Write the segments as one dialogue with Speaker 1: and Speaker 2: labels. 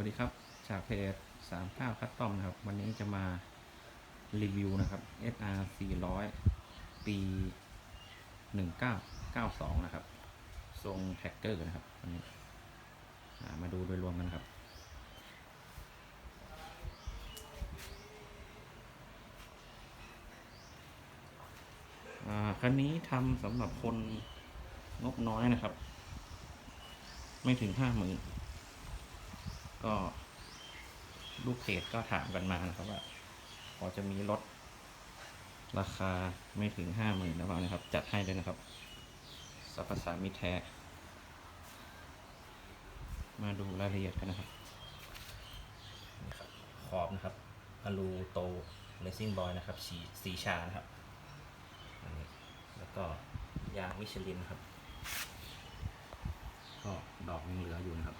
Speaker 1: วัสดีครับจากเพจ39คัตตอมนะครับ วันนี้จะมารีวิวนะครับ SR 400 ปี 1992 นะครับ ทรงแท็กเกอร์นะครับวันนี้มาดูโดยรวมกันครับอ่าคันนี้ทำสำหรับคนงบน้อยนะครับ ไม่ถึงห้าหมื่น ก็ลูกเพจก็ถามกันมานะครับว่าพอจะมีรถราคาไม่ถึงห้าหมื่นแล้วนะครับ จัดให้เลยนะครับสัพพสามิตรแท้ มาดูรายละเอียดกันนะครับนี่ครับ ขอบนะครับอลูโตเลซิ่งบอยนะครับสีสีชานะครับอันนี้แล้วก็ยางมิชลินครับ ก็ดอกยังเหลืออยู่นะครับ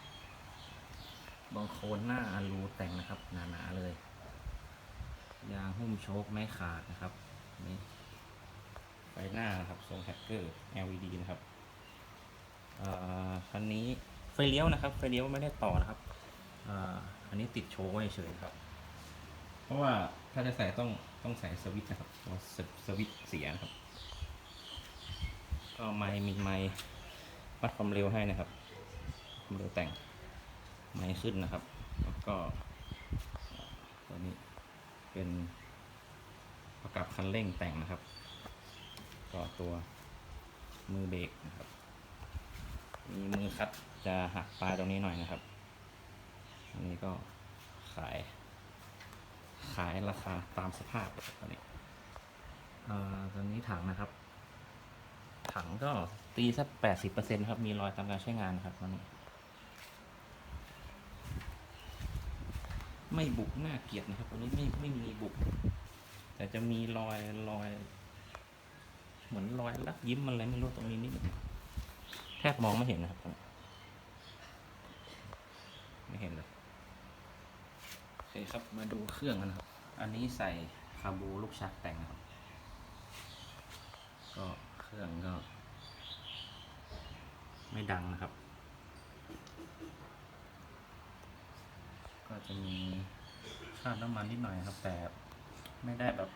Speaker 1: บางโคนหน้าอลูแต่งนะครับหนาๆเลย ยางหุ้มโชคไม่ขาดนะครับนี่ไฟหน้านะครับทรงแฮกเกอร์ LED นะครับคันนี้ไฟเลี้ยวนะครับ ไฟเลี้ยวไม่ได้ต่อนะครับอ,อันนี้ติดโชว์ไว้เฉยๆครับ เพราะว่าถ้าจะใส่ต้องต้องใส่สวิตช์นะครับตัวสสวิตช์เสียนะครับก็ไม้มีไม้วัดความเร็วให้นะครับความเร็วแต่ง ไม้ขึ้นนะครับ แล้วก็ตัวนี้เป็นประกับคันเร่งแต่งนะครับ ก็ตัวมือเบรกนะครับ มีมือคัดจะหักปลายตรงนี้หน่อยนะครับ อันนี้ก็ขาย ขายราคาตามสภาพครับตอนนี้อ่อตอนนี้ถังนะครับ ถังก็ตีสักแปดสิบเปอร์เซ็นครับ มีรอยตามการใช้งานนะครับตอนนี้ ไม่บุกหน้าเกียดนะครับตอนนี้ไม่ไม่มีบุก แต่จะมีรอยรอย เหมือนรอยลักยิ้มอะไรไม่รู้ตรงนี้นิดนึงแทบมองไม่เห็นนะครับไม่เห็นเลยโอเคครับมาดูเครื่องกันนะครับ อันนี้ใส่คาบูลูกชักแต่งครับ ก็เครื่องก็ ไม่ดังนะครับ จะมีคราน้ำมันนิดหน่อยครับ แต่ไม่ได้แบบ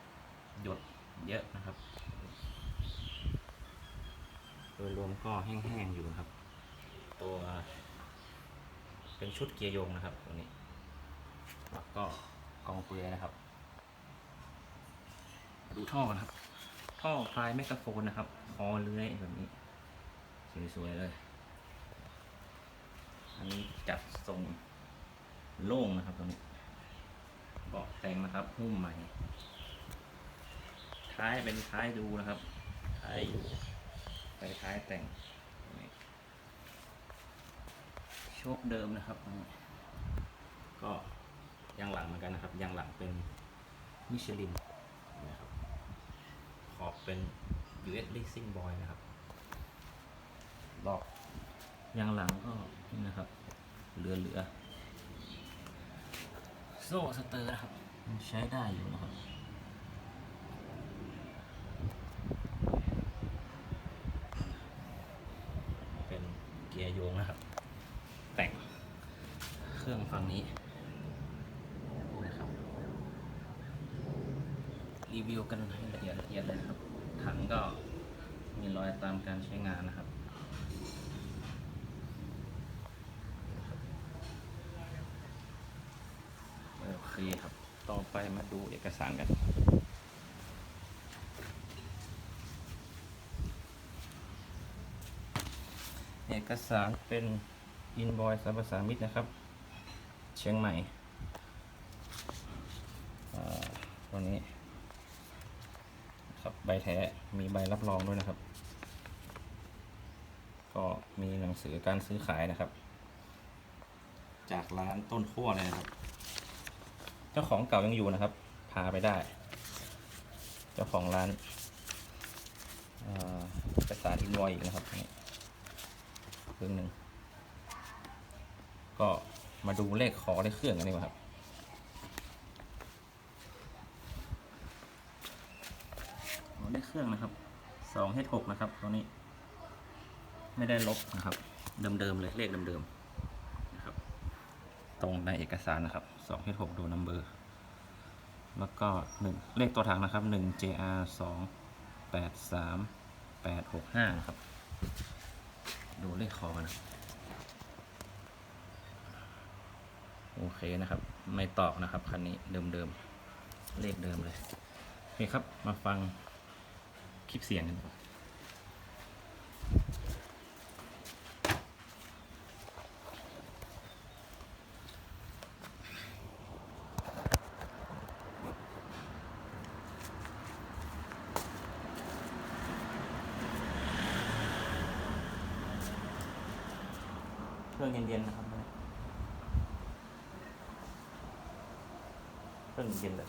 Speaker 1: หยดเยอะนะครับ โดยรวมก็แห้งๆอยู่ครับ ตัวเป็นชุดเกียร์โยงนะครับตัวนี้แล้วก็กองเปลือยนะครับดูท่อกันครับ ท่อพลายแมกกาโฟนนะครับ คอเลื้อยแบบนี้ สวยๆเลย อันนี้จัดทรง โล่งนะครับตรงนี้เบาะแต่งนะครับหุ้มใหม่ท้ายเป็นท้ายดูนะครับท้ายอยู่ไปท้ายแต่งโชคเดิมนะครับ ก็ยางหลังเหมือนกันนะครับยางหลังเป็นมิชลินนะครับขอบเป็น US Racing Boy นะครับรอบยางหลังก็นี่นะครับเหลือเหลือ ซ่สเตอร์นะครับยังใช้ได้อยู่นะครับ เป็นเกียร์โยงนะครับ แต่งเครื่องฝั่งนี้นะครับรีวิวกันให้ละเอียดละเอียดเลยครับ ถังก็มีรอยตามการใช้งานนะครับ เคครับ ต่อไปมาดูเอกสารกัน เอกสารเป็นอินบอยสัมปสามิตนะครับ เชียงใหม่ตัวนี้ครับใบแท้มีใบรับรองด้วยนะครับ ก็มีหนังสือการซื้อขายนะครับ จากร้านต้นขั้วเลยนะครับ เจ้าของเก่ายังอยู่นะครับ พาไปได้ เจ้าของร้านเอกสารอินวอยอีกนะครับนี่เครื่องหนึ่งก็มาดูเลขขอเลขเครื่องกันดีกว่าครับอ๋อเลขเครื่องนะครับสองเฮดหกนะครับตัวนี้ ไม่ได้ลบนะครับ เดิมๆเลยเลขเดิมๆ ตรงในเอกสารนะครับสองหกดูนัมเบอร์แล้วก็หนึ่งเลขตัวถังนะครับหนึ่ง JR สองแปดสามแปดหกห้านะครับ ดูเลขคอนะโอเคนะครับ ไม่ตอกนะครับคันนี้เดิมๆเลขเดิมเลย โอเคครับ มาฟังคลิปเสียงกันดีกว่าเค รื่องเย็นๆนะครับเครื่องเย็นเลย